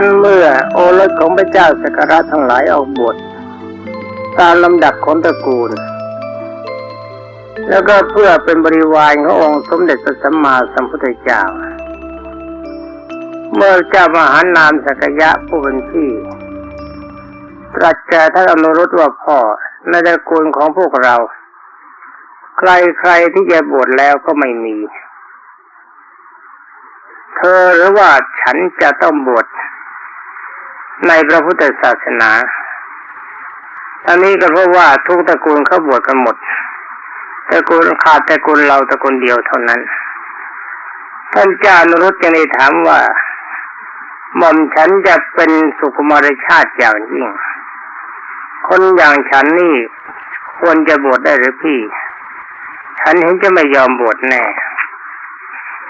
รั้นเมื่อโอรสของพระเจ้าสกกาทั้งหลายออกบวชตามลำดับของตระกูล แล้วก็เพื่อเป็นบริวารขององค์สมเด็จพระสัมมาสัมพุทธเจ้า เมื่อเจ้ามหานามสักยะผู้เป็นพี่ตรัสแก่ท่านอนุรุตว่าพ่อในตระกูลของพวกเรา ใครใครที่จะบวชแล้วก็ไม่มี เธอหรือว่าฉันจะต้องบวช ในพระพุทธศาสนาอันนี้ก็เพราะว่าทุกตระกูลเขาบวชกันหมดตระกูลขาดตระกูลเราตระกูลเดียวเท่านั้น ท่านเจ้านุรุตจะได้ถามว่าหม่อมฉันจะเป็นสุขุมารชาติอย่างยิ่ง คนอย่างฉันนี่ควรจะบวชได้หรือพี่ ฉันเห็นจะไม่ยอมบวชแน่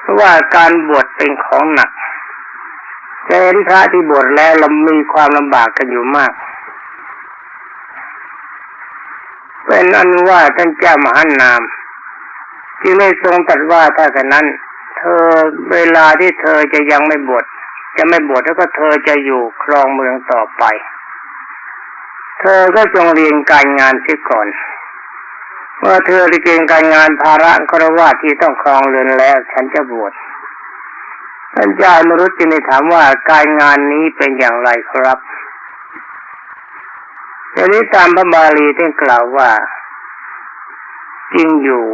เพราะว่าการบวชเป็นของหนัก จะเห็นพระที่บวชแล้วเรามีความลำบากกันอยู่มากเป็นอันว่าท่านเจ้ามหานามจึงได้ทรงตรัสว่าถ้ากันนั้น เธอเวลาที่เธอจะยังไม่บวชจะไม่บวชแล้วก็เธอจะอยู่ครองเมืองต่อไป เธอก็จงเรียนการงานเสียก่อนเมื่อเธอเรียนการงานภาระครวาที่ต้องครองเรือนแล้ว ฉันจะบวช ท่านเจ้ามรุจึงได้ถามว่าการงานนี้เป็นอย่างไรครับทีนี้ตามพระบาลีที่กล่าวว่า จริงอยู่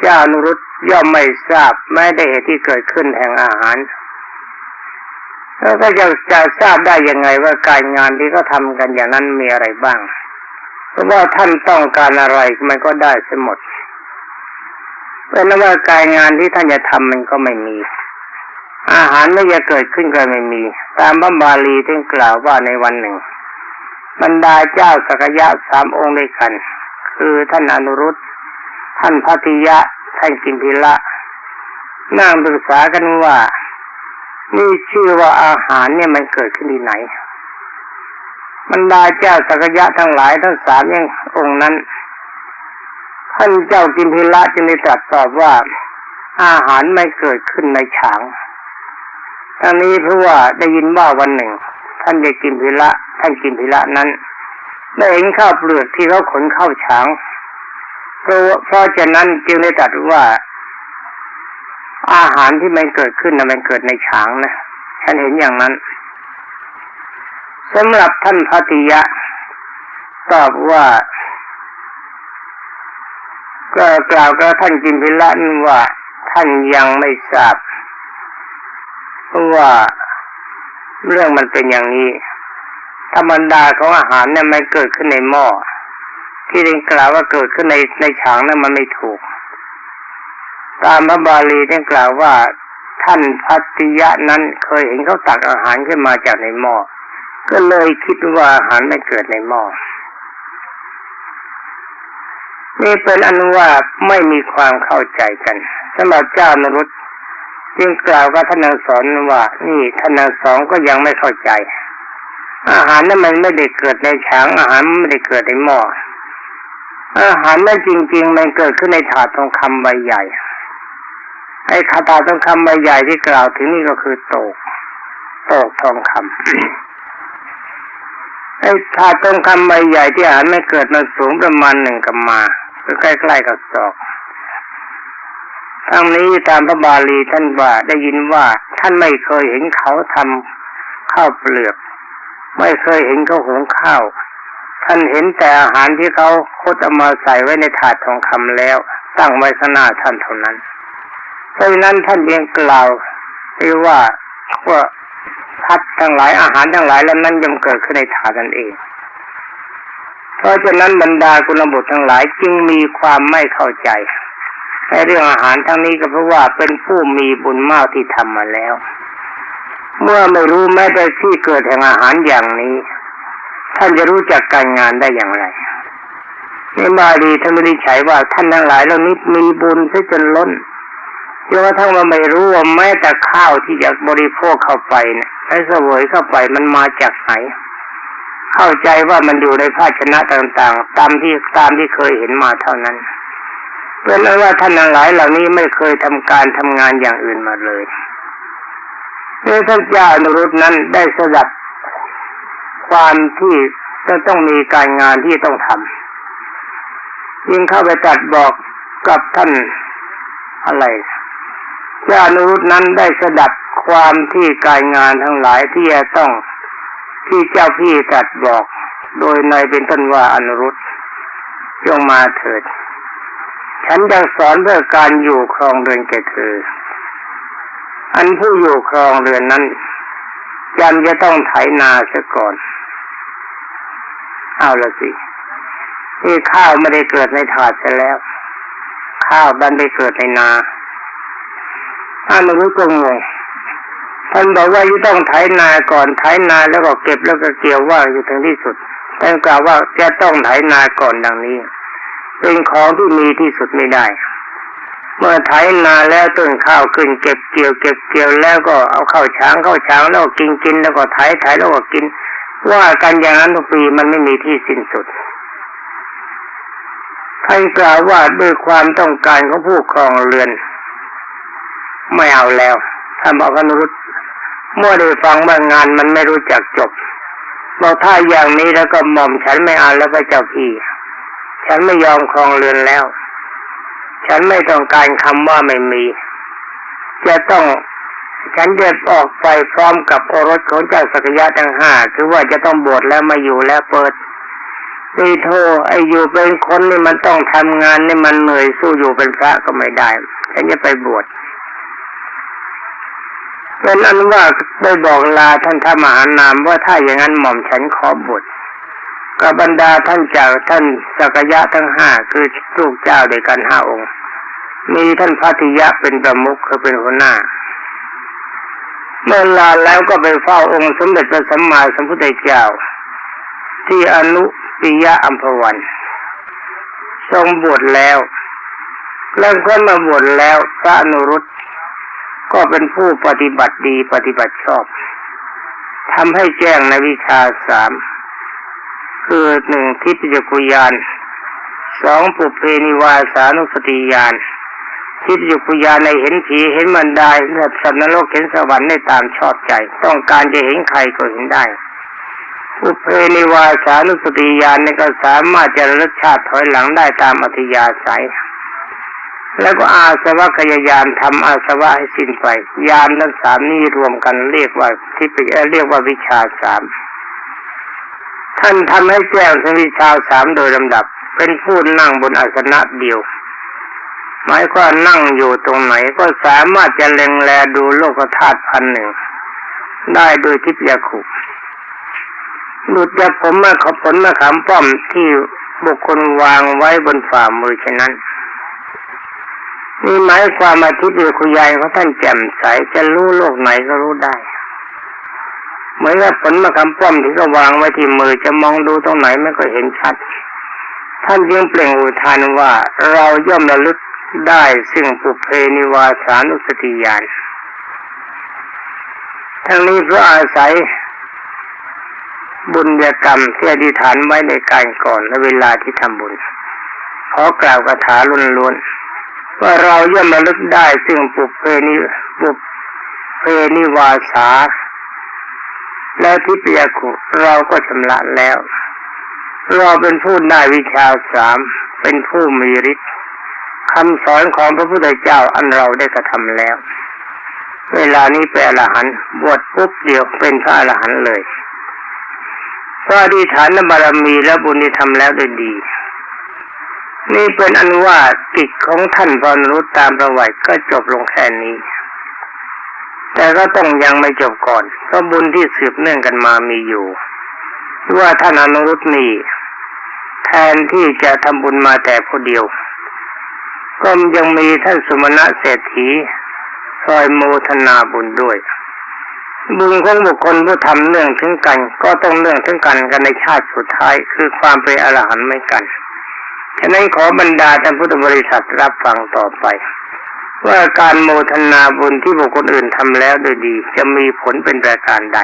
เจ้านรุตย่อมไม่ทราบแม้ได้เหตุที่เกิดขึ้นแห่งอาหารแล้วก็จะจะทราบได้ยังไงว่าการงานที่เขาทำกันอย่างนั้นมีอะไรบ้าง เพราะว่าท่านต้องการอะไรมันก็ได้เสหมดเป็นนั้นว่าการงานที่ท่านจะทำมันก็ไม่มี อาหารไม่จะเกิดขึ้นก็ไม่มี ตามพระบาลีที่กล่าวว่าในวันหนึ่ง บรรดาเจ้าสักยะสามองค์ด้วยกัน คือท่านอนุรุตท่านพัทิยะ ท่านกิมพิละนั่งปรึกษากันว่า นี่ชื่อว่าอาหารเนี่ยมันเกิดขึ้นที่ไหน บรรดาเจ้าสักยะทั้งหลายทั้งสามยังองค์นั้น ท่านเจ้ากิมพิละจึงได้ตรัสตอบว่า อาหารไม่เกิดขึ้นในฉาง ทั้งนี้เพราะว่าได้ยินว่าวันหนึ่ง ท่านได้กินพิละ ท่านกินพิละนั้นได้เห็นข้าวเปลือกที่เขาขนเข้าฉางเพราะเพราะฉะนั้นจึงได้ตรัสว่า อาหารที่มันเกิดขึ้นนะมันเกิดในฉางนะฉันเห็นอย่างนั้นสำหรับท่านพัติยะ ตอบว่าก็กล่าวกับท่านกินพิละนั่นว่าท่านยังไม่ทราบ เพราะว่าเรื่องมันเป็นอย่างนี้ ธรรมดาของอาหารเนี่ยมันเกิดขึ้นในหม้อ ที่เรียนกล่าวว่าเกิดขึ้นในในฉางนั้นมันไม่ถูก ตามพระบาลีได้กล่าวว่าท่านพัติยะนั้นเคยเห็นเขาตักอาหารขึ้นมาจากในหม้อ ก็เลยคิดว่าอาหารไม่เกิดในหม้อ นี่เป็นอนุว่าไม่มีความเข้าใจกันสำหรับเจ้านรุต จึงกล่าวกับท่านนางสอนว่านี่ท่านนางสองก็ยังไม่เข้าใจ อาหารนั้นมันไม่ได้เกิดในฉางอาหารไม่ได้เกิดในหม้ออาหารนั้นจริง ๆ มันเกิดขึ้นในถาดทองคำใบใหญ่ไอ้คาถาทองคำใบใหญ่ที่กล่าวถึงนี่ก็คือโตกโตกทองคำไอ้ถาดทองคำใบใหญ่ที่อาหารไม่เกิดมันสูงประมาณหนึ่งกำมาคือใกล้ๆกับศอก ทั้งนี้ตามพระบาลีท่านว่าได้ยินว่าท่านไม่เคยเห็นเขาทำข้าวเปลือก ไม่เคยเห็นเขาหุงข้าว ท่านเห็นแต่อาหารที่เขาคดเอามาใส่ไว้ในถาดทองคำแล้ว ตั้งไว้ข้างหน้าท่านเท่านั้น เพราะฉะนั้นท่านเพียงกล่าวหรือว่าว่าพัดทั้งหลายอาหารทั้งหลายแล้วนั้นย่อมเกิดขึ้นในถาดนั่นเอง เพราะฉะนั้นบรรดากุลบุตรทั้งหลายจึงมีความไม่เข้าใจ ในเรื่องอาหารทั้งนี้ก็เพราะว่าเป็นผู้มีบุญมากที่ทำมาแล้ว เมื่อไม่รู้แม้แต่ที่เกิดแห่งอาหารอย่างนี้ ท่านจะรู้จักการงานได้อย่างไรในบาลีท่านไม่ได้ใช้ว่าท่านทั้งหลายเหล่านี้มีบุญซะจนล้นจนกระทั่งว่าไม่รู้ว่าแม้แต่ข้าวที่จะบริโภคเข้าไปนี่ยให้เสวยเข้าไปมันมาจากไหน เข้าใจว่ามันอยู่ในภาชนะต่างๆ ตามที่ตามที่เคยเห็นมาเท่านั้น เป็นนั้นว่าท่านทั้งหลายเหล่านี้ไม่เคยทำการทำงานอย่างอื่นมาเลยเมื่อท่านเจ้าอนุรุตนั้นได้สดับความที่ต้องต้องมีการงานที่ต้องทำยิ่งเข้าไปตัดบอกกับท่านอะไรเจ้าอนุรุตนั้นได้สดับความที่การงานทั้งหลายที่จะต้องที่เจ้าพี่ตัดบอก โดยในเป็นต้นว่าอนุรุตจงมาเถิด ฉันจะสอนเพื่อการอยู่ครองเรือนแก่เธอ อันผู้อยู่ครองเรือนนั้นจำจะต้องไถนาซะก่อน เอาละสินี่ข้าวไม่ได้เกิดในถาดซะแล้ว ข้าวดันไปเกิดในนาอานุรุตก็งงท่านบอกว่าจะต้องไถนาก่อนไถนาแล้วก็เก็บแล้วก็เกี่ยวว่าอยู่ถึงที่สุดท่านกล่าวว่าจะต้องไถนาก่อนดังนี้ เป็นของที่มีที่สุดไม่ได้ เมื่อไถนาแล้วต้นข้าวขึ้นเก็บเกี่ยวเก็บเกี่ยวแล้วก็เอาเข้าช้างเข้าช้างแล้วก็กินกินแล้วก็ไถไถแล้วก็กิน ว่ากันอย่างนั้นทุกปีมันไม่มีที่สิ้นสุดท่านกล่าวว่าด้วยความต้องการของผู้ครองเรือน ไม่เอาแล้วท่านบอกอนุรุตเมื่อได้ฟังว่างานมันไม่รู้จักจบบอกถ้าอย่างนี้แล้วก็หม่อมฉันไม่เอานแล้วพระเจ้าพี่ ฉันไม่ยอมครองเรือนแล้ว ฉันไม่ต้องการคำว่าไม่มี จะต้องฉันจะออกไปพร้อมกับโอรสของเจ้าสักยะทั้งห้าคือว่าจะต้องบวชแล้วมาอยู่แล้วเปิดนี่โทไออยู่เป็นคนนี่มันต้องทำงานนี่มันเหนื่อยสู้อยู่เป็นพระก็ไม่ได้ฉันจะไปบวชเป็นอันว่าได้บอกลาท่านธรรมหานามว่าถ้าอย่างนั้นหม่อมฉันขอบวช กับบรรดาท่านจากท่านสักยะทั้งห้าคือลูกเจ้าด้วยกันห้าองค์ มีท่านพัทยะเป็นประมุขคือเป็นหัวหน้า เมื่อลาแล้วก็ไปเฝ้าองค์สมเด็จพระสัมมาสัมพุทธเจ้า ที่อนุปิยะอัมพวันทรงบวชแล้วแล้วก็มาบวชแล้วพระอนุรุตก็เป็นผู้ปฏิบัติดีปฏิบัติชอบทำให้แจ้งในวิชาสาม คือหนึ่งทิพยกุยานสองปุเพนิวาสานุสติยานทิพยกุยานในเห็นผีเห็นมันได้เห็นสัตว์นรกเห็นสวรรค์ได้ตามชอบใจ ต้องการจะเห็นใครก็เห็นได้ปุเพนิวาสานุสติยานนี่ก็สามารถจะรสชาติถอยหลังได้ตามอัธยาศัยแล้วก็อาสวะกยายานทำอาสวะให้สิ้นไป ยานทั้งสามนี้รวมกันเรียกว่าที่เรียกว่าวิชาสาม ท่านทำให้แจ้งถึงวิชาสามโดยลำดับ เป็นผู้นั่งบนอาสนะเดียว หมายควานั่งอยู่ตรงไหนก็สามารถจะเล็งแลดูโลกธาตุพันหนึ่ง ได้โดยทิพยาคุหลุดจากผมมาขอผลมาขามป้อมที่บุคคลวางไว้บนฝ่ามือฉะนั้นนี่หมายความมาทิพย์คุยายของท่านแจ่มใสจะรู้โลกไหนก็รู้ได้ เหมือนกับผลมะขามป้อมที่ก็วางไว้ที่มือจะมองดูตรงไหนไม่ก็เห็นชัด ท่านยังเปล่งอุทานว่าเราย่อมระลึกได้ซึ่งปุเพนิวาสานุสติญาณทั้งนี้เพราะอาศัยบุญญกรรมที่อธิษฐานไว้ในการก่อนและเวลาที่ทำบุญขอกล่าวคาถาล้วนๆว่าเราย่อมระลึกได้ซึ่งปุเพนิปุเพนิวาสา แล้วทิพยาคุเราก็ชำระแล้ว เราเป็นผู้ได้วิชาสามเป็นผู้มีฤทธิ์คำสอนของพระพุทธเจ้าอันเราได้กระทำแล้ว เวลานี้เป็นอรหันต์บวชปุ๊บเดียวเป็นพระอรหันต์เลยพระอธิฐานบารมีและบุญที่ทำแล้วได้ดี นี่เป็นอันว่ากิจของท่านพรนุษตามประวัติก็จบลงแค่นี้ แต่ก็ต้องยังไม่จบก่อนเพราะบุญที่สืบเนื่องกันมามีอยู่ว่าท่านอนุรุตนี่แทนที่จะทำบุญมาแต่ผู้เดียว ก็ยังมีท่านสุมาณะเศรษฐีคอยโมทนาบุญด้วย บุญของบุคคลผู้ทำเนื่องถึงกัน ก็ต้องเนื่องถึงกันกันในชาติสุดท้ายคือความเป็นอรหันต์ไม่กันฉะนั้นขอบรรดาท่านพุทธบริษัทรับฟังต่อไป ว่าการโมทนาบุญที่บุคคลอื่นทำแล้วโดยดี จะมีผลเป็นประการใด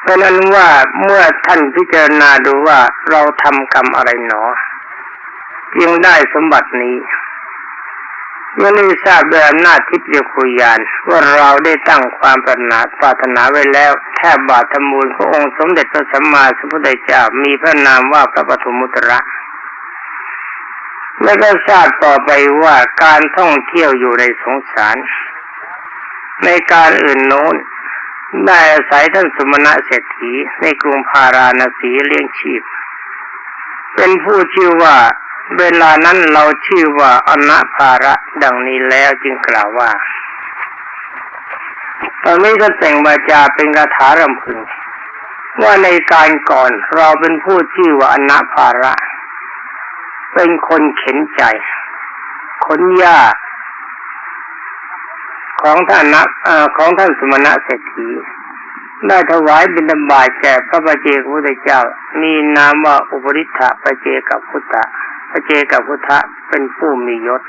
เพราะนั้นว่าเมื่อท่านพิจารณาดูว่าเราทำกรรมอะไรหนอยังได้สมบัตินี้ยังได้ทราบโดยอำนาจทิพย์คุยานว่าเราได้ตั้งความปรารถนาปรารถนาไว้แล้วแทบบาทมูลพระองค์สมเด็จพระสัมมาสัมพุทธเจ้ามีพระนามว่าพระปฐมุตระ แล้วก็ทราบต่อไปว่าการท่องเที่ยวอยู่ในสงสาร ในการอื่นโน้นได้อาศัยท่านสมณะเศรษฐีในกรุงพาราณสีเลี้ยงชีพ เป็นผู้ชื่อว่าเวลานั้นเราชื่อว่าอนะภาระดังนี้แล้วจึงกล่าวว่า ตอนนี้ท่านแต่งวาจาเป็นคาถารำพึง ว่าในการก่อนเราเป็นผู้ชื่อว่าอนะภาระ เป็นคนเข็นใจ ขนหญ้าของท่านนะเอ่อของท่านสมณะเศรษฐีได้ถวายบิณฑบาตแก่พระปเจกพุทธเจ้า มีนามว่าอุปริทธะปเจกับพุทธะปเจกับพุทธะเป็นผู้มียศ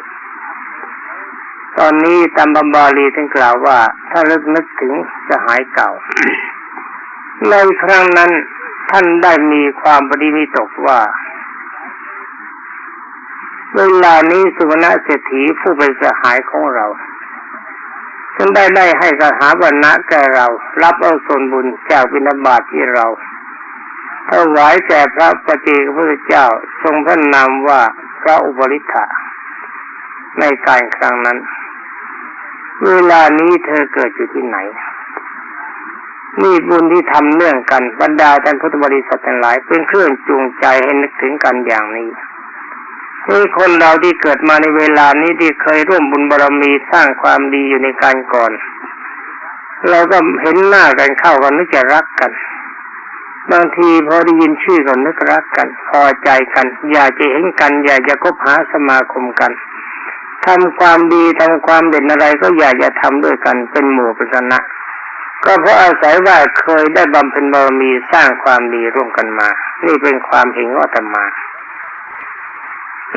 ตอนนี้ตามบัมบาลีท่านกล่าวว่า ถ้าลึกนึกถึงจะหายเก่า ในครั้งนั้นท่านได้มีความปฏิมิตกว่า เวลานี้สุวรรณเศรษฐีผู้เป็นสหายของเราท่านได้ได้ให้กหาบรรณะแก่เรา รับเอาส่วนบุญจากบิณฑบาตที่เราถวายแก่พระปฏิเจกพุทธเจ้าทรงพระนามว่าพระอุปริทะในการครั้งนั้น เวลานี้เธอเกิดอยู่ที่ไหน นี่บุญที่ทำเนื่องกันบรรดาท่านพุทธบริษัททั้งหลาย เป็นเครื่องจูงใจให้นึกถึงกันอย่างนี้ นี่คนเราที่เกิดมาในเวลานี้ที่เคยร่วมบุญบารรมีสร้างความดีอยู่ในการก่อน เราก็เห็นหน้ากันเข้ากันนึกจะรักกัน บางทีพอได้ยินชื่อก็นึกรักกัน พอใจกัน อยากจะเห็นกัน อยากจะคบหาสมาคมกันทำความดีทำความเด่นอะไรก็อยากจะทำด้วยกันเป็นหมู่เป็นคณะก็เพราะอาศัยว่าเคยได้บำเพ็ญบารมีสร้างความดีร่วมกันมา นี่เป็นความเห็นของอาตมา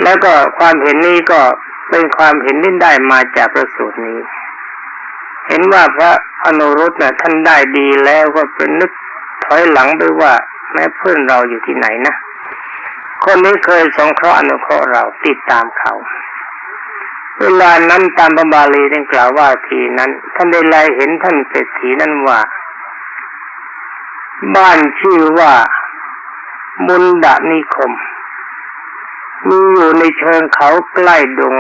แล้วก็ความเห็นนี้ก็เป็นความเห็นที่ได้มาจากประสูตรนี้ เห็นว่าพระอนุรุตนี่ยท่านได้ดีแล้วก็เป็นนึกถอยหลังไปว่าแม้เพื่อนเราอยู่ที่ไหนนะคนนี้เคยสงเคราะห์อนุเคราะห์เราติดตามเขา เวลานั้นตามพระบาลีท่านกล่าวว่าทีนั้น ท่านได้ไลเห็นท่านเศรษฐีนั้นว่า บ้านชื่อว่ามุนดานิคม มีอยู่ในเชิงเขาใกล้ดง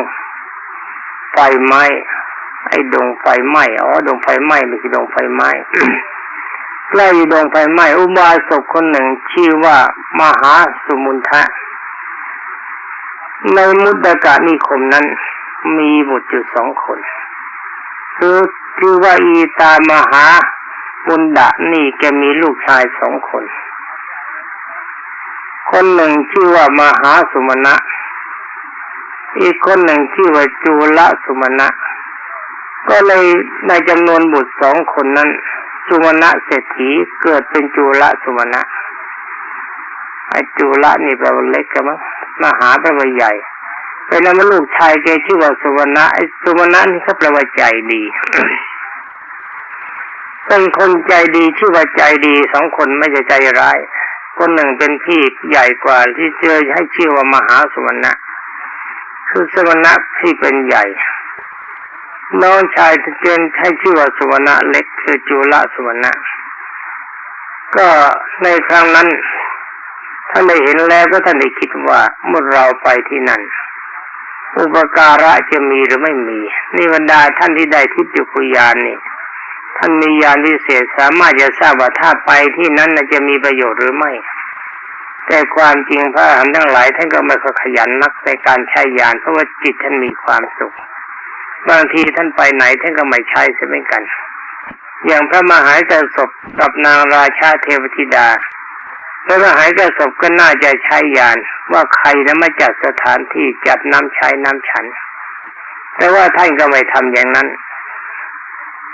ไฟไหม้ไอ้ดงไฟไหม้อ๋อดงไฟไหม้ไม่ใช่ดงไฟไหม้ใกล้ดงไฟไหม้อุบาสกคนหนึ่งชื่อว่ามหาสุมุนทะ ในมุตกะนิคมนั้น มีบุตรอยู่สองคนคือชื่อว่าอีตามหาบุญดะนี่แกมีลูกชายสองคน คนหนึ่งชื่อว่ามหาสุมาณะอีกคนหนึ่งชื่อว่าจูละสุมาณะก็เลยในจำนวนบุตรสองคนนั้น สุมาณะเศรษฐีเกิดเป็นจูละสุมาณะไอ้จูละนี่แปลว่าเล็กกันมั้งมหาแปลว่าใหญ่เป็นนั้นลูกชายแกชื่อว่าสุวรรณะไอ้สุวรรณะนี่เขาแปลว่าใจดีเป็นคนใจดีชื่อว่าใจดีสองคนไม่ใช่ใจร้าย คนหนึ่งเป็นพี่ใหญ่กว่าที่เจอให้ชื่อว่ามหาสุวรรณะ คือสุวรรณะที่เป็นใหญ่ น้องชายที่เจนให้ชื่อว่าสุวรรณะเล็กคือจุลสุวรรณะ ก็ในครั้งนั้นท่านได้เห็นแล้วก็ท่านได้คิดว่าเมื่อเราไปที่นั่น อุปการะจะมีหรือไม่มีนี่บรรดาท่านที่ได้ทิพย์จุกุยานนี่ ท่านมียานวิเศษสามารถจะทราบว่าถ้าไปที่นั้นจะมีประโยชน์หรือไม่ แต่ความจริงพระอรหันต์ทั้งหลายท่านก็ไม่ค่อยขยันนักในการใช้ยานเพราะว่าจิตท่านมีความสุข บางทีท่านไปไหนท่านก็ไม่ใช้เช่นกัน อย่างพระมหากระสบกับนางราชาเทวธิดาพระมหากระสบก็น่าจะใช้ยานว่าใครนะมาจัดสถานที่จัดน้ำใช้น้ำฉัน แต่ว่าท่านก็ไม่ทำอย่างนั้น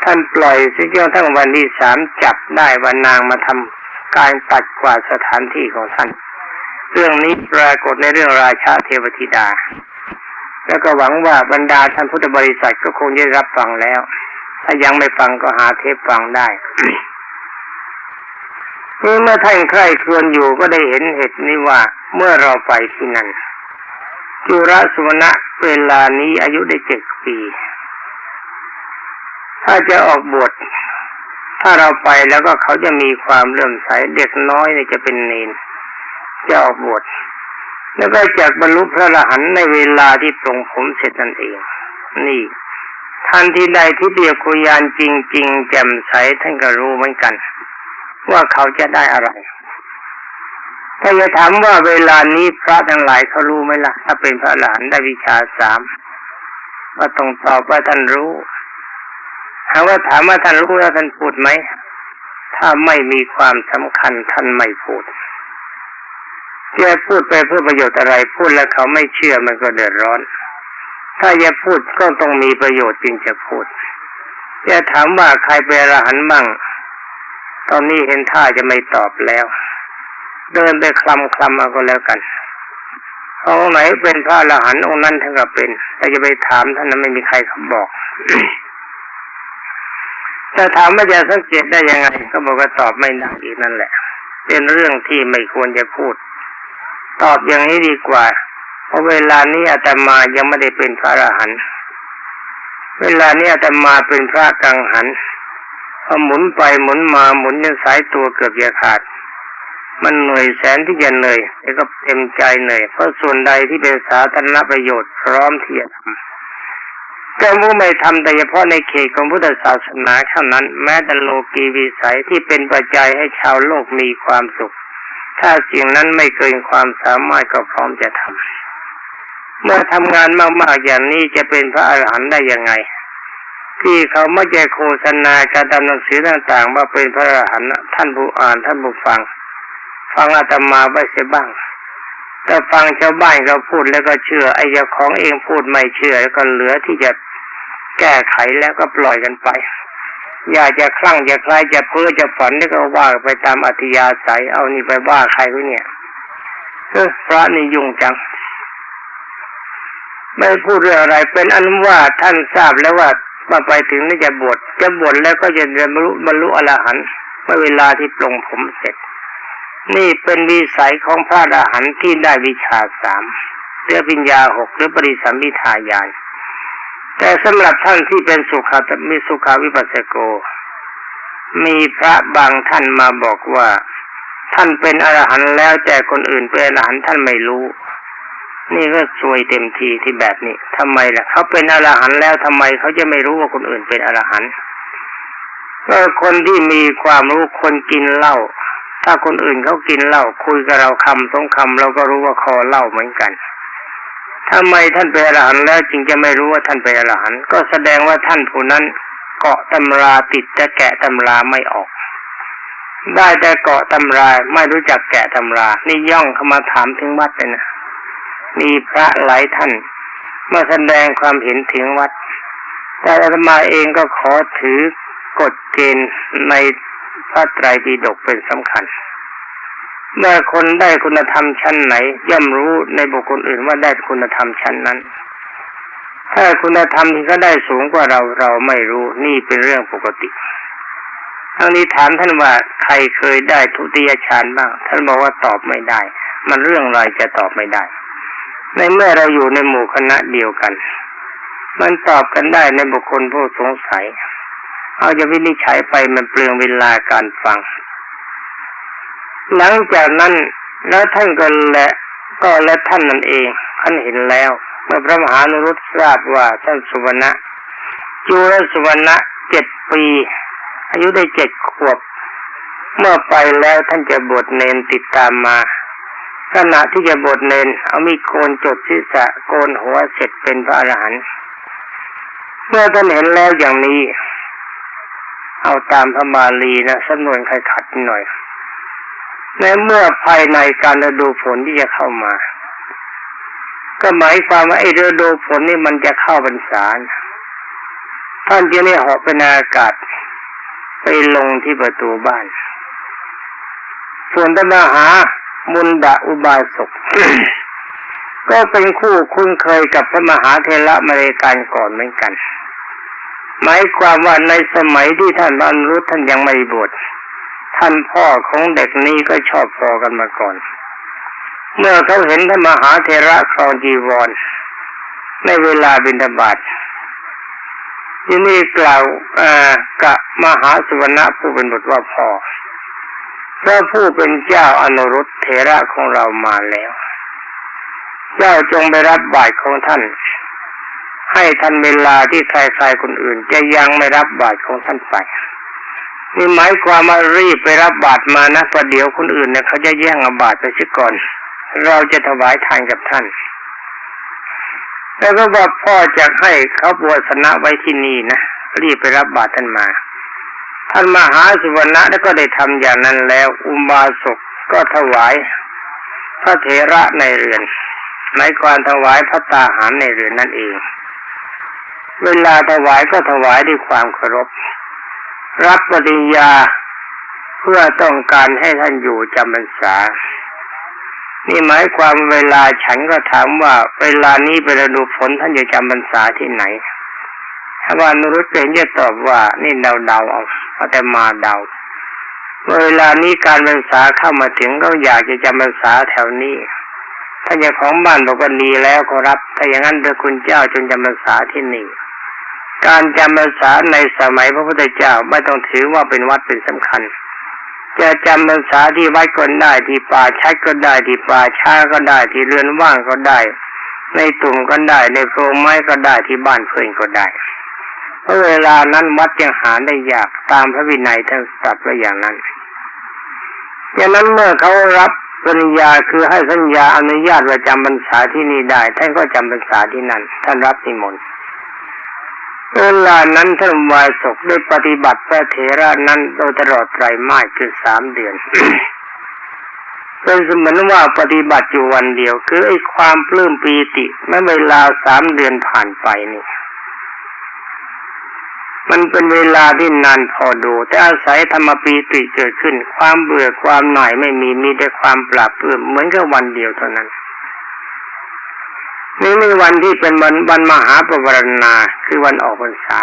ท่านปล่อยสิจนทั้งวันที่สามจับได้ว่านางมาทำการปัดกวาดสถานที่ของท่าน เรื่องนี้ปรากฏในเรื่องราชาเทวธิดา แล้วก็หวังว่าบรรดาท่านพุทธบริษัทก็คงได้รับฟังแล้ว ถ้ายังไม่ฟังก็หาเทปฟังได้นี่เมื่อท่านใคร่ครวญอยู่ก็ได้เห็นเหตุนี้ว่าเมื่อเราไปที่นั่นจุรสุวรรณเวลานี้อายุได้เจ็ดปี ถ้าจะออกบวชถ้าเราไปแล้วก็เขาจะมีความเลื่อมใสเด็กน้อยเนี่ยจะเป็นเนนจะออกบวชแล้วก็จากบรรลุพระอรหันต์ในเวลาที่ปรงผมเสร็จนั่นเอง นี่ทันที่ใดที่เดียวคุยานจริง ๆ แจ่มใสท่านก็รู้เหมือนกัน ว่าเขาจะได้อะไรถ้าจะถามว่าเวลานี้พระทั้งหลายเขารู้ไหมล่ะ ถ้าเป็นพระอรหันได้วิชาสามว่าต้องตอบว่าท่านรู้ ถามว่าถามว่าท่านรู้แล้วท่านพูดไหม ถ้าไม่มีความสำคัญท่านไม่พูดจะพูดไปเพื่อประโยชน์อะไร พูดแล้วเขาไม่เชื่อมันก็เดือดร้อน ถ้าจะพูดก็ต้องมีประโยชน์จึงจะพูดจะถามว่าใครเป็นอรหันต์มั่ง ตอนนี้เห็นท่าจะไม่ตอบแล้ว เดินไปคลำคลำเอาก็แล้วกันอาไหนเป็นพระอรหันต์องค์นั้นท่านก็เป็นแต่จะไปถามท่านนั้นไม่มีใครเขาบอก จะถามว่าจะสังเกตได้ยังไง ก็บอกว่าตอบไม่ได้อีกนั่นแหละ เป็นเรื่องที่ไม่ควรจะพูด ตอบอย่างนี้ดีกว่า เพราะเวลานี้อาตมายังไม่ได้เป็นพระอรหันต์เวลานี้อาตมาเป็นพระกังหันพอหมุนไปหมุนมาหมุนจนสายตัวเกือบจะขาด มันเหนื่อยแสนที่จะเหนื่อยแต่ก็เต็มใจเหนื่อยเพราะส่วนใดที่เป็นสาธารณประโยชน์พร้อมที่จะทำ ก็ผู้ไม่ทำแต่เฉพาะในเขตของพุทธศาสนาเท่านั้น แม้แต่โลกีวิสัยที่เป็นปัจจัยให้ชาวโลกมีความสุข ถ้าสิ่งนั้นไม่เกินความสามารถก็พร้อมจะทำเมื่อทำงานมากๆอย่างนี้จะเป็นพระอรหันต์ได้ยังไง ที่เขาไม่ใจโฆษณาการตามหนังสือต่างๆ ว่าเป็นพระอรหันต์ท่านผู้อ่านท่านผู้ฟัง ฟังอาตมาไว้เสียบ้างแต่ฟังชาวบ้านเขาพูดแล้วก็เชื่อไอ้เจ้าของเองพูดไม่เชื่อแล้วก็เหลือที่จะ แก้ไขแล้วก็ปล่อยกันไป อยากจะคลั่งจะคลายจะเพ้อจะฝันนี่ก็ว่าไปตามอัธยาศัยเอานี่ไปว่าใครวะเนี่ยเออพระนี่ยุ่งจัง ไม่พูดเรื่องอะไรเป็นอนุว่าท่านทราบแล้วว่ามาไปถึงนี่จะบวชจะบวชแล้วก็จะบรรลุบรรลุอรหันต์เมื่อเวลาที่ปลงผมเสร็จ นี่เป็นวิสัยของพระอรหันต์ที่ได้วิชาสามเรือปิญญาหกหรือปริสัมพิทายาน แต่สำหรับท่านที่เป็นสุขามีสุขาวิปัสสโก มีพระบางท่านมาบอกว่า ท่านเป็นอรหันต์แล้วแต่คนอื่นเป็นอรหันต์ท่านไม่รู้ นี่ก็ซวยเต็มทีที่แบบนี้ทำไมล่ะเขาเป็นอรหันต์แล้วทำไมเขาจะไม่รู้ว่าคนอื่นเป็นอรหันต์ก็คนที่มีความรู้คนกินเหล้าถ้าคนอื่นเขากินเหล้าคุยกับเราคำสองคำเราก็รู้ว่าคอเหล้าเหมือนกัน ทำไมท่านเป็นอรหันแล้วจึงจะไม่รู้ว่าท่านเป็นอรหันก็แสดงว่าท่านผู้นั้นเกาะตำราติดจะแกะตำราไม่ออก ได้แต่เกาะตำราไม่รู้จักแกะตำรา นี่ย่องเข้ามาถามถึงวัดเลยนะมีพระหลายท่านมาแสดงความเห็นถึงวัด แต่อาตมาเองก็ขอถือกฎเกณฑ์ในพระไตรปิฎกเป็นสำคัญ เมื่อคนได้คุณธรรมชั้นไหน ย่อมรู้ในบุคคลอื่นว่าได้คุณธรรมชั้นนั้น ถ้าคุณธรรมที่เขาได้สูงกว่าเราเราไม่รู้นี่เป็นเรื่องปกติทั้งนี้ถามท่านว่าใครเคยได้ทุติยฌานบ้าง ท่านบอกว่าตอบไม่ได้ มันเรื่องอะไรจะตอบไม่ได้ ในเมื่อเราอยู่ในหมู่คณะเดียวกัน มันตอบกันได้ในบุคคลผู้สงสัย เอาจะวินิจฉัยไปมันเปลืองเวลาการฟัง หลังจากนั้นแล้วท่านก็และก็และท่านนั่นเองท่านเห็นแล้ว เมื่อพระมหานุรุตทราบว่าท่านสุวรรณะจูรสุวรรณะเจ็ดปี อายุได้เจ็ดขวบ เมื่อไปแล้วท่านจะบวชเนนติดตามมา ขณะที่จะบวชเนนเอามีโกนจดศีรษะโกนหัวเสร็จเป็นพระอรหันต์เมื่อท่านเห็นแล้วอย่างนี้ เอาตามพระบาลีนะสำนวนใครขัดหน่อย ในเมื่อภายในการฤดูฝนที่จะเข้ามา ก็หมายความว่าไอ้ฤดูฝนนี่มันจะเข้าพรรษาท่านจะได้หอบเป็นอากาศ ไปลงที่ประตูบ้านส่วนตมหามุนดาอุบาสกก็เป็นคู่คุ้นเคยกับพระมหาเทระมาเลการก่อนเหมือนกัน หมายความว่าในสมัยที่ท่านบรรลุท่านยังไม่บวช ท่านพ่อของเด็กนี้ก็ชอบพอกันมาก่อน เมื่อเขาเห็นท่านมหาเทระครองจีวร ในเวลาบิณฑบาตที่นี่กล่าวกับมหาสุวรรณผู้เป็นบุตรว่าพ่อพระผู้เป็นเจ้าอนุรุตเถระของเรามาแล้ว เจ้าจงไปรับบาตรของท่าน ให้ท่านเวลาที่ใครๆคนอื่น จะยังไม่รับบาตรของท่านไป นี่หมายความว่ารีบไปรับบาตรมานะประเดี๋ยวคนอื่นเนี่ยเขาจะแย่งอาบาตรไปซิก่อน เราจะถวายทานกับท่าน แล้วก็บอกพ่อจะให้เขาบวชสนะไว้ที่นี่นะรีบไปรับบาตรท่านมา ท่านมหาสุวรรณะแล้วก็ได้ทำอย่างนั้นแล้ว อุบาสกก็ถวาย พระเถระในเรือนในการถวายพระตาหารในเรือนนั่นเอง เวลาถวายก็ถวายด้วยความเคารพ รับปริญญาเพื่อต้องการให้ท่านอยู่จำพรรษา นี่หมายความเวลาฉันก็ถามว่า เวลานี้เป็นฤดูฝนท่านจะจำพรรษาที่ไหนถ้าว่านุรุตเป็นจะตอบว่า นี่เดาเดาเอาเอาแต่มาเดา เวลานี้การพรรษาเข้ามาถึงก็อยากจะจำพรรษาแถวนี้ถ้าเจ้าของบ้านบอกว่าดีแล้วขอรับ ถ้าอย่างนั้นพระคุณเจ้าจงจำพรรษาที่นี่ การจำพรรษาในสมัยพระพุทธเจ้าไม่ต้องถือว่าเป็นวัดเป็นสำคัญ จะจำพรรษาที่วัดก็ได้ที่ป่าชัดก็ได้ที่ป่าช้าก็ได้ที่เรือนว่างก็ได้ ในตุ่มก็ได้ในโพรงไม้ก็ได้ที่บ้านเพื่อนก็ได้เพราะเวลานั้นวัดยังหาได้ยากตามพระวินัยท่านตรัสไว้อย่างนั้นอย่างนั้นเมื่อเขารับสัญญาคือให้สัญญาอนุญาตว่าจำพรรษาที่นี่ได้ท่านก็จำพรรษาที่นั่นท่านรับนิมนต์ เวลานั้นท่านวายศกได้ปฏิบัติพระเถระนั้นโดยตลอดไตรมาสคือสามเดือนเป็นเสมือนว่าปฏิบัติอยู่วันเดียว คือไอ้ความปลื้มปีติเมื่อเวลาสามเดือนผ่านไปนี่มันเป็นเวลาที่นานพอดู แต่อาศัยธรรมปีติเกิดขึ้น ความเบื่อความหน่ายไม่มีมีแต่ความปราบปลื้มเหมือนกับวันเดียวเท่านั้น นี่ในวันที่เป็นวันวันมหาปวารณาคือวันออกพรรษา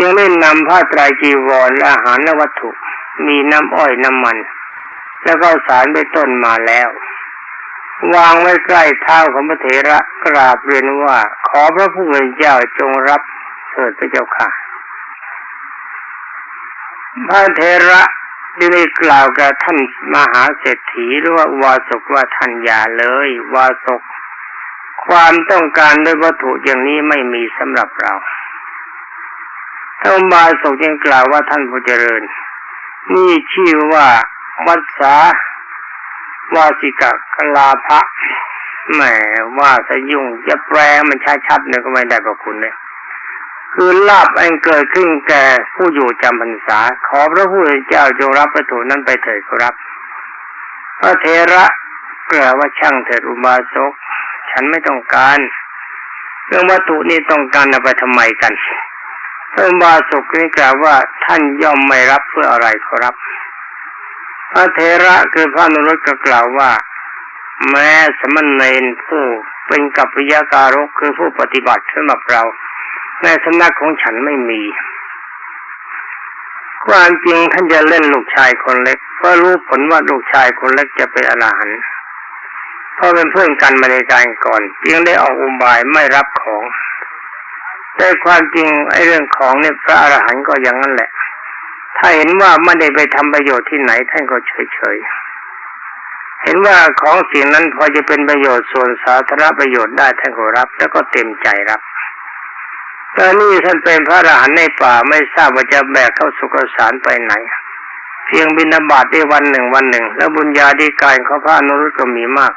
ยังได้นำผ้าไตรจีวรและอาหารและวัตถุ มีน้ำอ้อยน้ำมัน แล้วก็สารไปต้นมาแล้ว วางไว้ใกล้เท้าของพระเถระกราบเรียนว่าขอพระผู้เป็นเจ้าจงรับเถิดพระเจ้าค่ะ พระเถระได้กล่าวกับท่านมหาเศรษฐีหรือว่าวาสกว่าท่านอย่าเลย วาสก ความต้องการด้วยวัตถุอย่างนี้ไม่มีสำหรับเราท่านบาสกยังกล่าวว่าท่านผู้เจริญ นี่ชื่อว่าวัดสาวาสิกะกลาภะแหมว่าสยุ่งจะแปลมันชัดๆเนี่ยก็ไม่ได้ประคุณเลยคือลาบอันเกิดขึ้นแก่ผู้อยู่จำพรรษา ขอพระผู้เป็นเจ้าจงรับวัตถุนั้นไปเถิดครับ พระเทระกล่าวว่าช่างเถิดอุบาสก ฉันไม่ต้องการ เรื่องวัตถุนี้ต้องการเอาไปทำไมกันพระบาสุกนี่กล่าวว่าท่านย่อมไม่รับเพื่ออะไรขอรับ พระเทระคือพระนุรุตก็กล่าวว่า แม้สมณเณรผู้เป็นกัปปิยาการกคือผู้ปฏิบัติสำหรับเราในสำนักของฉันไม่มีความจริงท่านจะเล่นลูกชายคนเล็กเพราะรู้ผลว่าลูกชายคนเล็กจะเป็นอรหันต์ เพราะเป็นเพื่อนกันมาในการก่อนเพียงได้ออกอุบายไม่รับของ แต่ความจริงไอ้เรื่องของเนี่ยพระอรหันต์ก็อย่างนั้นแหละ ถ้าเห็นว่าไม่ได้ไปทำประโยชน์ที่ไหนท่านก็เฉยเฉยเห็นว่าของสิ่งนั้นพอจะเป็นประโยชน์ส่วนสาธารณประโยชน์ได้ท่านก็รับ แล้วก็เต็มใจรับตอนนี้ท่านเป็นพระอรหันต์ในป่าไม่ทราบว่าจะแบกเข้าสุกสารไปไหน เพียงบินาบาตได้วันหนึ่งวันหนึ่ง แล้วบุญญาธิการของพระอนุรุตก็มีมาก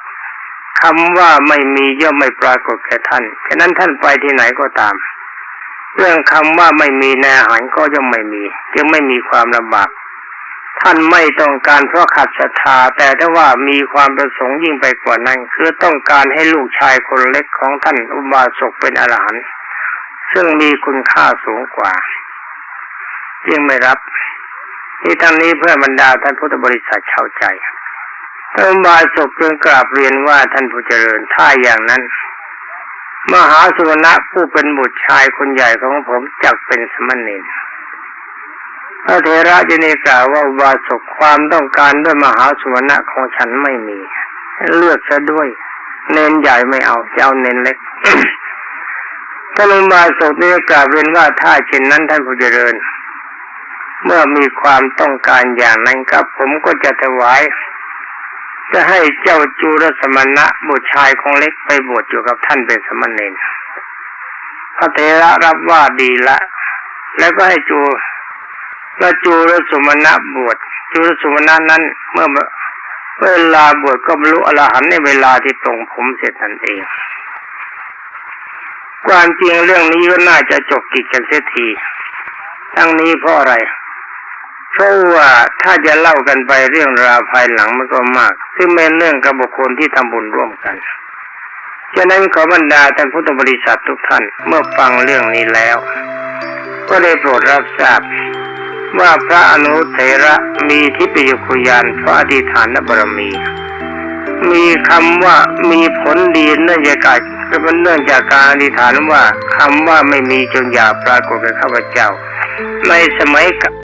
คำว่าไม่มีย่อมไม่ปรากฏแก่ท่าน ฉะนั้นท่านไปที่ไหนก็ตาม เรื่องคำว่าไม่มีในอาหารก็ย่อมไม่มี จึงไม่มีความลำบากท่านไม่ต้องการเพราะขัดศรัทธาแต่ถ้าว่ามีความประสงค์ยิ่งไปกว่านั้น คือต้องการให้ลูกชายคนเล็กของท่านอุบาสกเป็นอรหันต์ซึ่งมีคุณค่าสูงกว่าจึงไม่รับที่ทางนี้เพื่อบรรดาท่านพุทธบริษัทเข้าใจ ท่านบาศกจึงกราบเรียนว่าท่านผู้เจริญถ้าอย่างนั้น มหาสุวรรณผู้เป็นบุตรชายคนใหญ่ของผมจักเป็นสมณีพระเทระจะนีกล่าวว่าบาศกความต้องการด้วยมหาสุวรรณของฉันไม่มี เลือกซะด้วย เน้นใหญ่ไม่เอาจะเอาเน้นเล็กท่านอุบาสกนี่กล่าวเรียนว่าถ้าเช่นนั้นท่านผู้เจริญ เมื่อมีความต้องการอย่างนั้นครับผมก็จะถวาย จะให้เจ้าจูรสมณะบุตรชายของเล็กไปบวชอยู่กับท่านเป็นสมณเณรพระเถระรับว่าดีละ แล้วก็ให้จูแล้วจูรสมณะบวชจูรสมณะนั้นเมื่อเวลาบวชก็บรรลุอรหันต์ในเวลาที่ตรงผมเสร็จนั่นเอง ความจริงเรื่องนี้ก็น่าจะจบกิจกันเสียที ทั้งนี้เพราะอะไร เพราะว่าถ้าจะเล่ากันไปเรื่องราวภายหลังมันก็มาก ซึ่งเป็นเรื่องกับบุคคลที่ทำบุญร่วมกันฉะนั้นขอบรรดาท่านพุทธบริษัททุกท่านเมื่อฟังเรื่องนี้แล้ว ก็ได้โปรดรับทราบ ว่าพระอนุเถระมีทิพยคุยานพระอธิฐานบารมี มีคำว่ามีผลดีเนื่องจากการก็เป็นเนื่องจากการอธิษฐานว่าคำว่าไม่มีจงอย่าปรากฏกับข้าพเจ้า ในสมัย